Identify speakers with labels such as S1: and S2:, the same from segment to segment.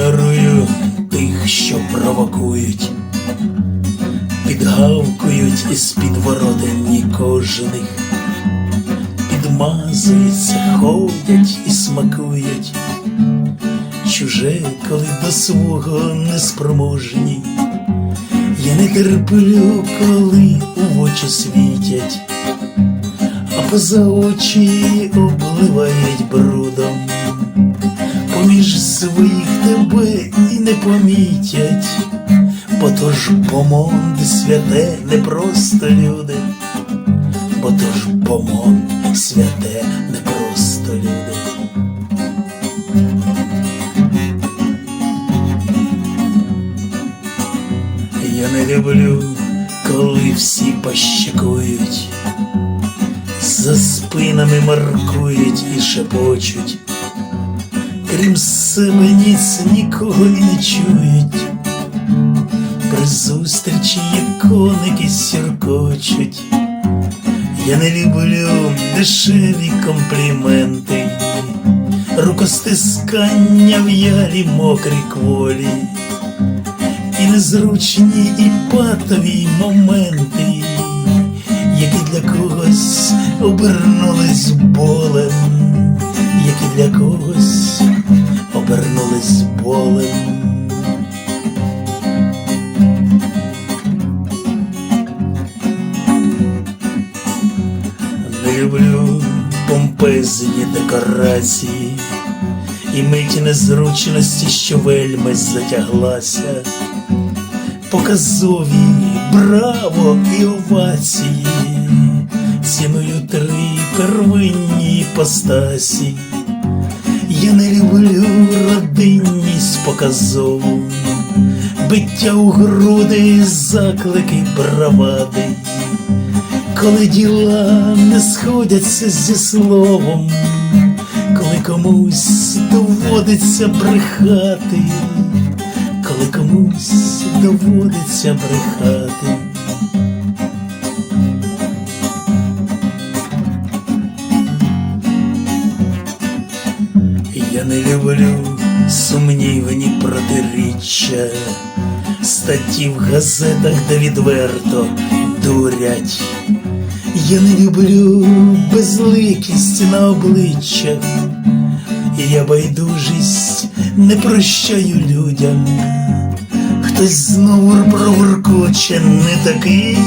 S1: Ігнорую тих, що провокують, підгавкують із підворотень кожних, підмазуються, ходять і смакують, чуже, коли до свого неспроможні. Я не терплю, коли у очі світять, а поза очі обливають брудом помітять, бо то ж помон святе не просто люди, бо то ж помон святе не просто люди. Я не люблю, коли всі пощекують, за спинами маркують і шепочуть крім себе ніц нікого і не чують. При зустрічі є коники сіркочуть. Я не люблю дешеві компліменти, рукостискання в ялі мокрі кволі, і незручні і патові моменти, які для когось обернулись болем, які для когось люблю помпезні декорації і миті незручності, що вельми затяглася. Показові браво і овації, ціною три первинні постасі. Я не люблю родинність показову, биття у груди, заклики бравади, коли діла не сходяться зі словом, коли комусь доводиться брехати, коли комусь доводиться брехати. Я не люблю сумнівні протиріччя, статті в газетах, де відверто дурять. Я не люблю безликість на обличчях, я байдужість не прощаю людям. Хтось знову проворкоче не такий,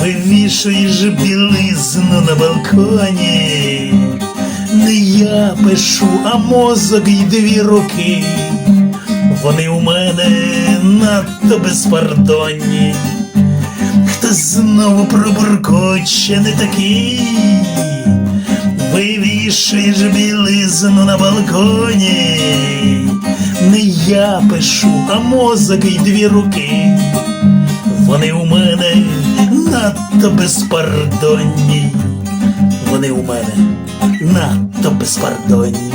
S1: вивішуєш білизну на балконі. Не я пишу, а мозок й дві руки. Вони у мене надто безпардонні. Хтось знову пробуркоче не такий. Вивішуєш білизну на балконі. Не я пишу, а мозок й дві руки. Вони у мене надто безпардонні. Вони у мене надто безпардонні.